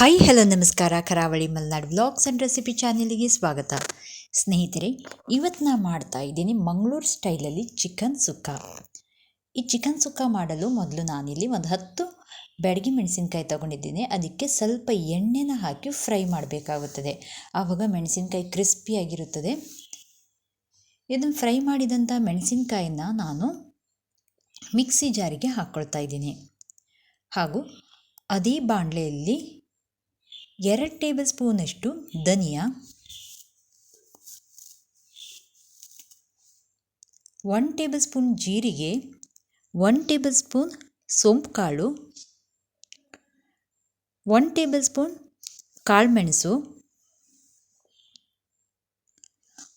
Hi hello ನಮಸ್ಕಾರ. Karavali Malnad vlogs and recipe ಚಾನೆಲಿಗೆ ಸ್ವಾಗತ. ಸ್ನೇಹಿತರೆ ಇವತ್ತು ನಾನು ಮಾಡ್ತಾ ಇದ್ದೀನಿ ಮಂಗಳೂರು ಸ್ಟೈಲಲ್ಲಿ ಚಿಕನ್ ಸುಕ್ಕ. ಈ ಚಿಕನ್ ಸುಕ್ಕ ಮಾಡಲು ಮೊದಲು ನಾನಿಲ್ಲಿ ಒಂದು ಹತ್ತು ಬೆಡಗಿ ಮೆಣಸಿನ್ಕಾಯಿ ತೊಗೊಂಡಿದ್ದೀನಿ. ಅದಕ್ಕೆ ಸ್ವಲ್ಪ ಎಣ್ಣೆನ ಹಾಕಿ ಫ್ರೈ ಮಾಡಬೇಕಾಗುತ್ತದೆ. ಆವಾಗ ಮೆಣಸಿನ್ಕಾಯಿ ಕ್ರಿಸ್ಪಿಯಾಗಿರುತ್ತದೆ ಇದನ್ನು ಫ್ರೈ ಮಾಡಿದಂಥ ಮೆಣಸಿನ್ಕಾಯಿನ ನಾನು ಮಿಕ್ಸಿ ಜಾರಿಗೆ ಹಾಕ್ಕೊಳ್ತಾ ಇದ್ದೀನಿ. ಹಾಗೂ ಅದೇ ಬಾಣಲೆಯಲ್ಲಿ ಎರಡು ಟೇಬಲ್ ಸ್ಪೂನಷ್ಟು ಧನಿಯಾ ಒನ್ ಟೇಬಲ್ ಸ್ಪೂನ್ ಜೀರಿಗೆ ಒನ್ ಟೇಬಲ್ ಸ್ಪೂನ್ ಸೋಂಪು ಕಾಳು ಒನ್ ಟೇಬಲ್ ಸ್ಪೂನ್ ಕಾಳುಮೆಣಸು,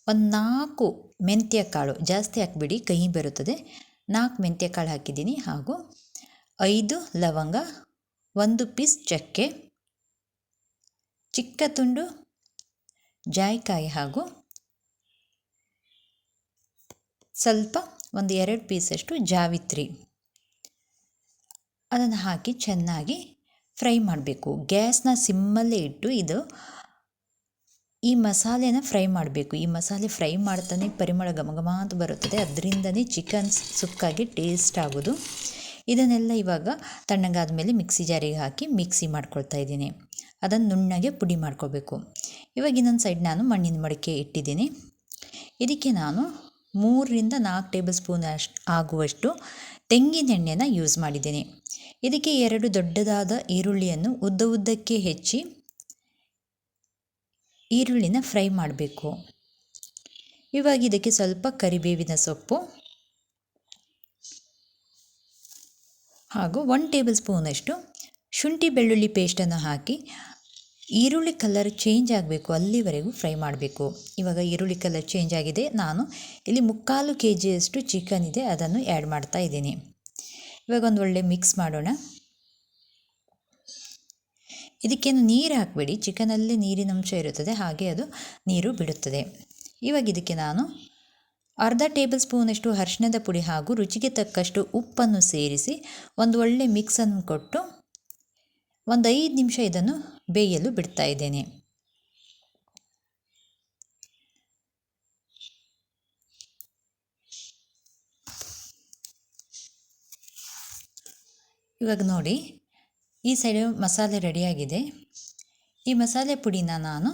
ಒಂದು ನಾಲ್ಕು ಮೆಂತ್ಯ ಕಾಳು ಜಾಸ್ತಿ ಹಾಕ್ಬಿಡಿ, ಕಹಿ ಬರುತ್ತದೆ. ನಾಲ್ಕು ಮೆಂತ್ಯ ಕಾಳು ಹಾಕಿದ್ದೀನಿ ಹಾಗೂ ಐದು ಲವಂಗ, ಒಂದು ಪೀಸ್ ಚಕ್ಕೆ ಚಿಕ್ಕ ತುಂಡು, ಜಾಯಿಕಾಯಿ ಹಾಗೂ ಸ್ವಲ್ಪ ಒಂದು ಎರಡು ಪೀಸಷ್ಟು ಜಾವಿತ್ರಿ. ಅದನ್ನು ಹಾಕಿ ಚೆನ್ನಾಗಿ ಫ್ರೈ ಮಾಡಬೇಕು. ಗ್ಯಾಸ್ನ ಸಿಮ್ಮಲ್ಲೇ ಇಟ್ಟು ಇದು ಈ ಮಸಾಲೆನ ಫ್ರೈ ಮಾಡಬೇಕು. ಈ ಮಸಾಲೆ ಫ್ರೈ ಮಾಡ್ತಾನೆ ಪರಿಮಳ ಘಮ ಘಮ ಅಂತ ಬರುತ್ತದೆ. ಅದರಿಂದನೇ ಚಿಕನ್ ಸುಕ್ಕಾಗಿ ಟೇಸ್ಟ್ ಆಗೋದು. ಇದನ್ನೆಲ್ಲ ಇವಾಗ ತಣ್ಣಗಾದ ಮೇಲೆ ಮಿಕ್ಸಿ ಜಾರಿಗೆ ಹಾಕಿ ಮಿಕ್ಸಿ ಮಾಡ್ಕೊಳ್ತಾ ಇದ್ದೀನಿ. ಅದನ್ನು ನುಣ್ಣಗೆ ಪುಡಿ ಮಾಡ್ಕೋಬೇಕು. ಇವಾಗ ಇನ್ನೊಂದು ಸೈಡ್ ನಾನು ಮಣ್ಣಿನ ಮಡಿಕೆ ಇಟ್ಟಿದ್ದೀನಿ. ಇದಕ್ಕೆ ನಾನು ಮೂರರಿಂದ ನಾಲ್ಕು ಟೇಬಲ್ ಸ್ಪೂನ್ ಅಷ್ಟು ಆಗುವಷ್ಟು ತೆಂಗಿನೆಣ್ಣೆನ ಯೂಸ್ ಮಾಡಿದ್ದೀನಿ. ಇದಕ್ಕೆ ಎರಡು ದೊಡ್ಡದಾದ ಈರುಳ್ಳಿಯನ್ನು ಉದ್ದ ಉದ್ದಕ್ಕೆ ಹೆಚ್ಚಿ ಈರುಳ್ಳಿನ ಫ್ರೈ ಮಾಡಬೇಕು. ಇವಾಗ ಇದಕ್ಕೆ ಸ್ವಲ್ಪ ಕರಿಬೇವಿನ ಸೊಪ್ಪು ಹಾಗೂ ಒನ್ ಟೇಬಲ್ ಸ್ಪೂನಷ್ಟು ಶುಂಠಿ ಬೆಳ್ಳುಳ್ಳಿ ಪೇಸ್ಟನ್ನು ಹಾಕಿ ಈರುಳ್ಳಿ ಕಲರ್ ಚೇಂಜ್ ಆಗಬೇಕು, ಅಲ್ಲಿವರೆಗೂ ಫ್ರೈ ಮಾಡಬೇಕು. ಇವಾಗ ಈರುಳ್ಳಿ ಕಲರ್ ಚೇಂಜ್ ಆಗಿದೆ. ನಾನು ಇಲ್ಲಿ ಮುಕ್ಕಾಲು ಕೆ ಜಿಯಷ್ಟು ಚಿಕನ್ ಇದೆ, ಅದನ್ನು ಆ್ಯಡ್ ಮಾಡ್ತಾ ಇದ್ದೀನಿ. ಇವಾಗ ಒಂದು ಒಳ್ಳೆ ಮಿಕ್ಸ್ ಮಾಡೋಣ. ಇದಕ್ಕೇನು ನೀರು ಹಾಕಬೇಡಿ. ಚಿಕನಲ್ಲಿ ನೀರಿನ ಅಂಶ ಇರುತ್ತದೆ, ಹಾಗೆ ಅದು ನೀರು ಬಿಡುತ್ತದೆ. ಇವಾಗ ಇದಕ್ಕೆ ನಾನು ಅರ್ಧ ಟೇಬಲ್ ಸ್ಪೂನಷ್ಟು ಅರಿಶಿಣದ ಪುಡಿ ಹಾಗೂ ರುಚಿಗೆ ತಕ್ಕಷ್ಟು ಉಪ್ಪನ್ನು ಸೇರಿಸಿ ಒಂದು ಒಳ್ಳೆ ಮಿಕ್ಸನ್ನು ಕೊಟ್ಟು ಒಂದು ಐದು ನಿಮಿಷ ಇದನ್ನು ಬೇಯಲು ಬಿಡ್ತಾ ಇದ್ದೇನೆ. ಇವಾಗ ನೋಡಿ, ಈ ಸೈಡು ಮಸಾಲೆ ರೆಡಿಯಾಗಿದೆ. ಈ ಮಸಾಲೆ ಪುಡಿನ ನಾನು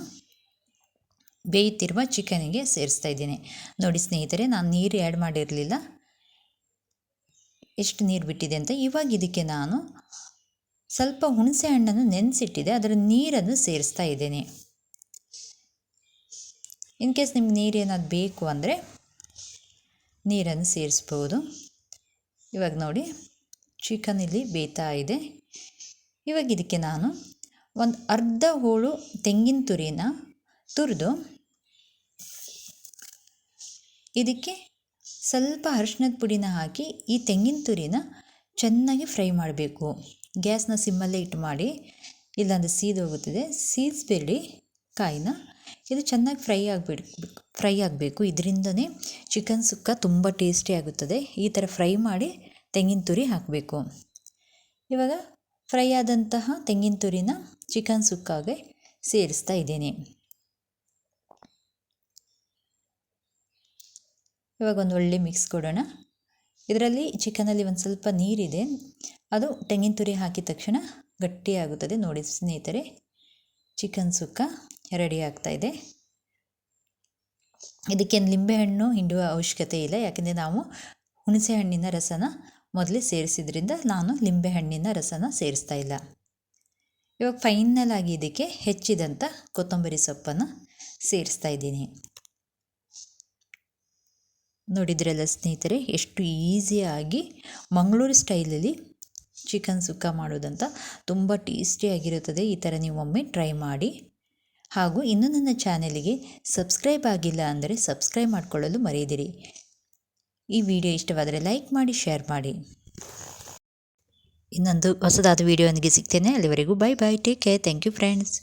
ಬೇಯುತ್ತಿರುವ ಚಿಕನಿಗೆ ಸೇರಿಸ್ತಾ ಇದ್ದೀನಿ. ನೋಡಿ ಸ್ನೇಹಿತರೆ, ನಾನು ನೀರು ಆ್ಯಡ್ ಮಾಡಿರಲಿಲ್ಲ. ಎಷ್ಟು ನೀರು ಬಿಟ್ಟಿದೆ ಅಂತ ಇವಾಗ ಇದಕ್ಕೆ ನಾನು ಸ್ವಲ್ಪ ಹುಣಸೆ ಹಣ್ಣನ್ನು ನೆನೆಸಿಟ್ಟಿದೆ, ಅದರ ನೀರನ್ನು ಸೇರಿಸ್ತಾ ಇದ್ದೇನೆ. ಇನ್ ಕೇಸ್ ನಿಮ್ಗೆ ನೀರು ಏನಾದ್ರು ಬೇಕು ಅಂದರೆ ನೀರನ್ನು ಸೇರಿಸ್ಬೋದು. ಇವಾಗ ನೋಡಿ ಚಿಕನ್ ಇಲ್ಲಿ ಬೇಯ್ತಾ ಇದೆ. ಇವಾಗ ಇದಕ್ಕೆ ನಾನು ಒಂದು ಅರ್ಧ ಹೋಳು ತೆಂಗಿನ ತುರಿನ ತುರಿದು ಇದಕ್ಕೆ ಸ್ವಲ್ಪ ಅರಿಶಿನದ ಪುಡಿನ ಹಾಕಿ ಈ ತೆಂಗಿನ ತುರಿನ ಚೆನ್ನಾಗಿ ಫ್ರೈ ಮಾಡಬೇಕು. ಗ್ಯಾಸ್ನ ಸಿಮ್ಮಲ್ಲೇ ಇಟ್ಟು ಮಾಡಿ ಇಲ್ಲಾಂದರೆ ಸೀದೋಗುತ್ತದೆ ಸೀದಿಸ್ಬೇಡಿ ಕಾಯಿನ. ಇದು ಚೆನ್ನಾಗಿ ಫ್ರೈ ಆಗಿಬಿಡ್ಬೇಕು ಫ್ರೈ ಆಗಬೇಕು. ಇದರಿಂದನೇ ಚಿಕನ್ ಸುಕ್ಕ ತುಂಬ ಟೇಸ್ಟಿ ಆಗುತ್ತದೆ. ಈ ಥರ ಫ್ರೈ ಮಾಡಿ ತೆಂಗಿನ ತುರಿ ಹಾಕಬೇಕು. ಇವಾಗ ಫ್ರೈ ಆದಂತಹ ತೆಂಗಿನ ತುರಿನ ಚಿಕನ್ ಸುಕ್ಕಾಗೆ ಸೇರಿಸ್ತಾ ಇದ್ದೀನಿ. ಇವಾಗ ಒಂದು ಒಳ್ಳೆ ಮಿಕ್ಸ್ ಕೊಡೋಣ. ಇದರಲ್ಲಿ ಚಿಕನಲ್ಲಿ ಒಂದು ಸ್ವಲ್ಪ ನೀರಿದೆ. ಅದು ತೆಂಗಿನ ತುರಿ ಹಾಕಿದ ತಕ್ಷಣ ಗಟ್ಟಿಯಾಗುತ್ತದೆ. ನೋಡಿ ಸ್ನೇಹಿತರೆ, ಚಿಕನ್ ಸುಕ್ಕ ರೆಡಿ ಆಗ್ತಾ ಇದೆ. ಇದಕ್ಕೇನು ಲಿಂಬೆಹಣ್ಣು ಹಿಂಡುವ ಅವಶ್ಯಕತೆ ಇಲ್ಲ. ಯಾಕೆಂದರೆ ನಾವು ಹುಣಸೆ ಹಣ್ಣಿನ ರಸನ ಮೊದಲೇ ಸೇರಿಸಿದ್ರಿಂದ ನಾನು ಲಿಂಬೆಹಣ್ಣಿನ ರಸನ ಸೇರಿಸ್ತಾ ಇಲ್ಲ. ಇವಾಗ ಫೈನಲ್ ಆಗಿ ಇದಕ್ಕೆ ಹೆಚ್ಚಿದಂಥ ಕೊತ್ತಂಬರಿ ಸೊಪ್ಪನ್ನು ಸೇರಿಸ್ತಾ ಇದ್ದೀನಿ. ನೋಡಿದ್ರಲ್ಲ ಸ್ನೇಹಿತರೆ, ಎಷ್ಟು ಈಸಿಯಾಗಿ ಮಂಗಳೂರು ಸ್ಟೈಲಲ್ಲಿ ಚಿಕನ್ ಸುಕ್ಕ ಮಾಡೋದಂತ ತುಂಬ ಟೇಸ್ಟಿಯಾಗಿರುತ್ತದೆ ಈ ಥರ ನೀವು ಒಮ್ಮೆ ಟ್ರೈ ಮಾಡಿ. ಹಾಗೂ ಇನ್ನೂ ನನ್ನ ಚಾನೆಲಿಗೆ ಸಬ್ಸ್ಕ್ರೈಬ್ ಆಗಿಲ್ಲ ಅಂದರೆ ಸಬ್ಸ್ಕ್ರೈಬ್ ಮಾಡಿಕೊಳ್ಳಲು ಮರೆಯದಿರಿ. ಈ ವಿಡಿಯೋ ಇಷ್ಟವಾದರೆ ಲೈಕ್ ಮಾಡಿ, ಶೇರ್ ಮಾಡಿ. ಇನ್ನೊಂದು ಹೊಸದಾದ ವಿಡಿಯೋನಿಗೆ ಸಿಗ್ತೇನೆ. ಅಲ್ಲಿವರೆಗೂ bye bye take care thank you friends